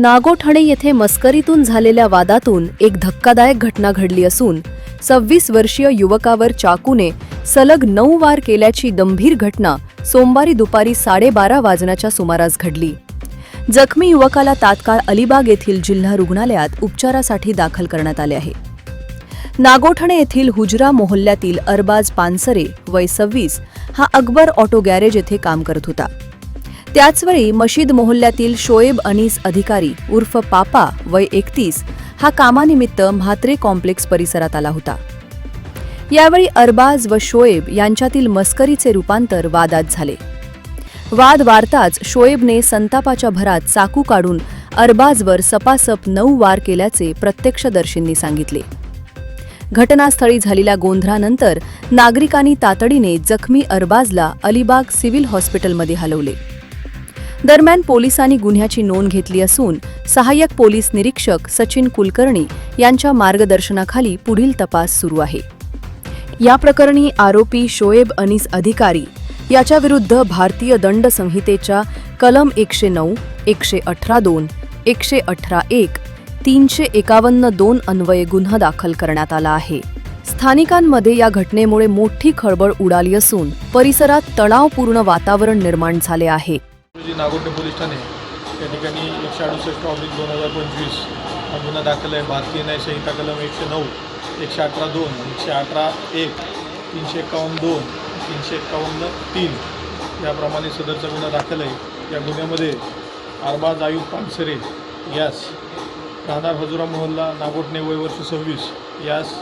नागोठणे येथे मस्करीतून झालेल्या वादातून एक धक्कादायक घटना घडली असून सव्वीस वर्षीय युवकावर चाकूने सलग नऊ वार केल्याची गंभीर घटना सोमवारी दुपारी साडेबारा वाजण्याच्या सुमारास घडली. जखमी युवकाला तात्काळ अलिबाग येथील जिल्हा रुग्णालयात उपचारासाठी दाखल करण्यात आले आहे. नागोठणे येथील हुजरा मोहल्ल्यातील अरबाज पानसरे वय सव्वीस हा अकबर ऑटो गॅरेज येथे काम करत होता. त्याचवेळी मशीद मोहल्ल्यातील शोएब अनीस अधिकारी उर्फ पापा वय एकतीस हा कामानिमित्त म्हात्रे कॉम्प्लेक्स परिसरात आला होता. यावेळी अरबाज व शोएब यांच्यातील मस्करीचे रूपांतर वादात झाले. वाद वाढताच शोएबने संतापाच्या भरात चाकू काढून अरबाजवर सपासप नऊ वार केल्याचे प्रत्यक्षदर्शींनी सांगितले. घटनास्थळी झालेल्या गोंधळानंतर नागरिकांनी तातडीने जखमी अरबाजला अलिबाग सिव्हिल हॉस्पिटलमध्ये हलवले. दरम्यान पोलिसांनी गुन्ह्याची नोंद घेतली असून सहाय्यक पोलीस निरीक्षक सचिन कुलकर्णी यांच्या मार्गदर्शनाखाली पुढील तपास सुरू आहे. या प्रकरणी आरोपी शोएब अनीस अधिकारी याच्याविरुद्ध भारतीय दंड संहितेच्या कलम एकशे नऊ एकशे अठरा दोन एकशे अठरा एक तीनशे एकावन्न दोन अन्वये गुन्हा दाखल करण्यात आला आहे. स्थानिकांमध्ये या घटनेमुळे मोठी खळबळ उडाली असून परिसरात तणावपूर्ण वातावरण निर्माण झाले आहे. नागोटे पोलीस ठाणे या ठिकाणी एकशे अडुसष्ट ऑब्लिक दोन हजार पंचवीस हा गुन्हा दाखल आहे. भारतीय न्याय संहिता कलम एकशे नऊ एकशे अठरा दोन एकशे अठरा एक तीनशे एकावन्न दोन तीनशे एकावन्न तीन याप्रमाणे सदरचा गुन्हा दाखल आहे. या गुन्ह्यामध्ये अरबाज आयुब पानसरे यास राहणार हजुरा मोहल्ला नागोटणे वय वर्ष सव्वीस यास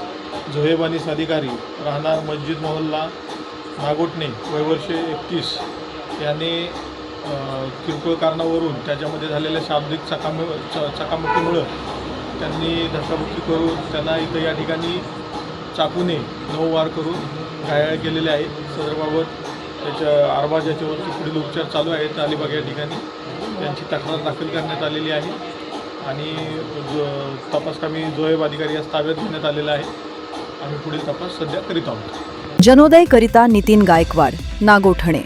झोहेबानीस अधिकारी राहणार मस्जिद मोहल्ला नागोटणे वय वर्ष एकतीस. याने किरकोळ कारणावरून त्याच्यामध्ये झालेल्या शाब्दिक चकाम च चकामकीमुळं त्यांनी धक्काबुक्की करून त्यांना इथं या ठिकाणी चाकूने नऊ वार करून घायाळ केलेले आहे. सदरबाबत त्याच्या आरबाज याच्यावरती पुढील उपचार चालू आहेत. अलिबाग या ठिकाणी त्यांची तक्रार दाखल करण्यात आलेली आहे. आणि जो तपासकामी जोहेब अधिकारी यास ताब्यात घेण्यात आलेला आहे. आम्ही पुढील तपास सध्या करीत आहोत. जनोदय करिता नितीन गायकवाड नागोठणे.